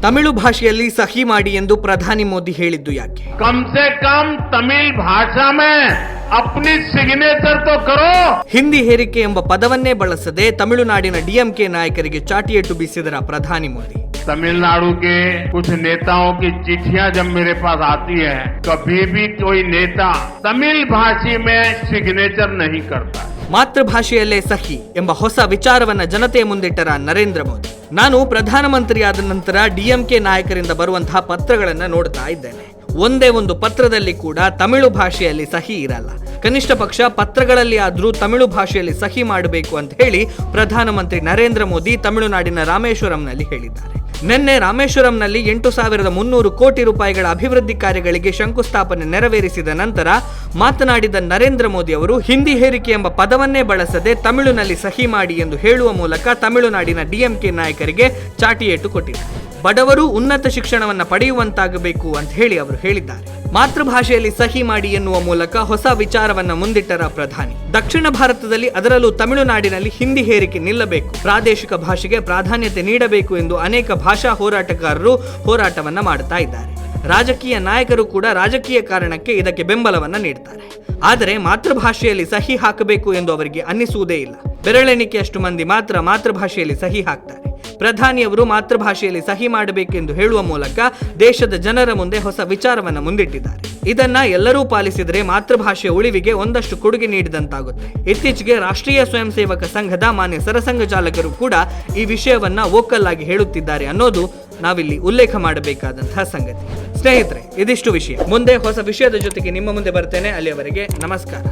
ತಮಿಳು ಭಾಷೆಯಲ್ಲಿ ಸಹಿ ಮಾಡಿ ಎಂದು ಪ್ರಧಾನಿ ಮೋದಿ ಹೇಳಿದ್ದು ಯಾಕೆ कम से कम तमिल भाषा में अपनी सिग्नेचर तो करो ಹಿಂದಿ ಹೇರಿಕೆ ಎಂಬ ಪದವನ್ನೇ ಬಳಸದೆ ತಮಿಳುನಾಡಿನ ಡಿಎಂಕೆ ನಾಯಕರಿಗೆ ಚಾಟಿಯೇಟು ಬೀಸಿದರ ಪ್ರಧಾನಿ ಮೋದಿ तमिलनाडु के कुछ नेताओं की चिट्ठियां जब मेरे पास आती है कभी भी कोई नेता तमिल भाषी में सिग्नेचर नहीं करता ಮಾತೃಭಾಷೆಯಲ್ಲೇ ಸಹಿ ಎಂಬ ಹೊಸ ವಿಚಾರವನ್ನ ಜನತೆಯ ಮುಂದಿಟ್ಟರ ನರೇಂದ್ರ ಮೋದಿ ನಾನು ಪ್ರಧಾನಮಂತ್ರಿಯಾದ ನಂತರ ಡಿಎಂಕೆ ನಾಯಕರಿಂದ ಬರುವಂತಹ ಪತ್ರಗಳನ್ನು ನೋಡ್ತಾ ಇದ್ದೇನೆ. ಒಂದೇ ಒಂದು ಪತ್ರದಲ್ಲಿ ಕೂಡ ತಮಿಳು ಭಾಷೆಯಲ್ಲಿ ಸಹಿ ಇರಲ್ಲ. ಕನಿಷ್ಠ ಪಕ್ಷ ಪತ್ರಗಳಲ್ಲಿ ಆದರೂ ತಮಿಳು ಭಾಷೆಯಲ್ಲಿ ಸಹಿ ಮಾಡಬೇಕು ಅಂತ ಹೇಳಿ ಪ್ರಧಾನಮಂತ್ರಿ ನರೇಂದ್ರ ಮೋದಿ ತಮಿಳುನಾಡಿನ ರಾಮೇಶ್ವರಂನಲ್ಲಿ ಹೇಳಿದ್ದಾರೆ. ನಿನ್ನೆ ರಾಮೇಶ್ವರಂನಲ್ಲಿ ಎಂಟು ಸಾವಿರದ ಮುನ್ನೂರು ಕೋಟಿ ರೂಪಾಯಿಗಳ ಅಭಿವೃದ್ಧಿ ಕಾರ್ಯಗಳಿಗೆ ಶಂಕುಸ್ಥಾಪನೆ ನೆರವೇರಿಸಿದ ನಂತರ ಮಾತನಾಡಿದ ನರೇಂದ್ರ ಮೋದಿ ಅವರು, ಹಿಂದಿ ಹೇರಿಕೆ ಎಂಬ ಪದವನ್ನೇ ಬಳಸದೆ ತಮಿಳುನಲ್ಲಿ ಸಹಿ ಮಾಡಿ ಎಂದು ಹೇಳುವ ಮೂಲಕ ತಮಿಳುನಾಡಿನ ಡಿಎಂಕೆ ನಾಯಕರಿಗೆ ಚಾಟಿಯೇಟು ಕೊಟ್ಟಿದ್ದಾರೆ ಬಡವರು ಉನ್ನತ ಶಿಕ್ಷಣವನ್ನು ಪಡೆಯುವಂತಾಗಬೇಕು ಅಂತ ಹೇಳಿ ಅವರು ಹೇಳಿದ್ದಾರೆ. ಮಾತೃಭಾಷೆಯಲ್ಲಿ ಸಹಿ ಮಾಡಿ ಎನ್ನುವ ಮೂಲಕ ಹೊಸ ವಿಚಾರವನ್ನ ಮುಂದಿಟ್ಟರ ಪ್ರಧಾನಿ. ದಕ್ಷಿಣ ಭಾರತದಲ್ಲಿ ಅದರಲ್ಲೂ ತಮಿಳುನಾಡಿನಲ್ಲಿ ಹಿಂದಿ ಹೇರಿಕೆ ನಿಲ್ಲಬೇಕು. ಪ್ರಾದೇಶಿಕ ಭಾಷೆಗೆ ಪ್ರಾಧಾನ್ಯತೆ ನೀಡಬೇಕು ಎಂದು ಅನೇಕ ಭಾಷಾ ಹೋರಾಟಗಾರರು ಹೋರಾಟವನ್ನ ಮಾಡುತ್ತಾ ಇದ್ದಾರೆ. ರಾಜಕೀಯ ನಾಯಕರು ಕೂಡ ರಾಜಕೀಯ ಕಾರಣಕ್ಕೆ ಇದಕ್ಕೆ ಬೆಂಬಲವನ್ನ ನೀಡ್ತಾರೆ. ಆದರೆ ಮಾತೃಭಾಷೆಯಲ್ಲಿ ಸಹಿ ಹಾಕಬೇಕು ಎಂದು ಅವರಿಗೆ ಅನ್ನಿಸುವುದೇ ಇಲ್ಲ. ಬೆರಳೆಣಿಕೆಯಷ್ಟು ಮಂದಿ ಮಾತ್ರ ಮಾತೃಭಾಷೆಯಲ್ಲಿ ಸಹಿ ಹಾಕ್ತಾರೆ. ಪ್ರಧಾನಿಯವರು ಮಾತೃಭಾಷೆಯಲ್ಲಿ ಸಹಿ ಮಾಡಬೇಕೆಂದು ಹೇಳುವ ಮೂಲಕ ದೇಶದ ಜನರ ಮುಂದೆ ಹೊಸ ವಿಚಾರವನ್ನ ಮುಂದಿಟ್ಟಿದ್ದಾರೆ. ಇದನ್ನ ಎಲ್ಲರೂ ಪಾಲಿಸಿದರೆ ಮಾತೃಭಾಷೆಯ ಉಳಿವಿಗೆ ಒಂದಷ್ಟು ಕೊಡುಗೆ ನೀಡಿದಂತಾಗುತ್ತೆ. ಇತ್ತೀಚೆಗೆ ರಾಷ್ಟ್ರೀಯ ಸ್ವಯಂ ಸೇವಕ ಸಂಘದ ಮಾನ್ಯ ಸರಸಂಘ ಚಾಲಕರು ಕೂಡ ಈ ವಿಷಯವನ್ನ ವೋಕಲ್ ಆಗಿ ಹೇಳುತ್ತಿದ್ದಾರೆ ಅನ್ನೋದು ನಾವಿಲ್ಲಿ ಉಲ್ಲೇಖ ಮಾಡಬೇಕಾದಂತಹ ಸಂಗತಿ. ಸ್ನೇಹಿತರೆ, ಇದಿಷ್ಟು ವಿಷಯ. ಮುಂದೆ ಹೊಸ ವಿಷಯದ ಜೊತೆಗೆ ನಿಮ್ಮ ಮುಂದೆ ಬರ್ತೇನೆ. ಅಲ್ಲಿಯವರೆಗೆ ನಮಸ್ಕಾರ.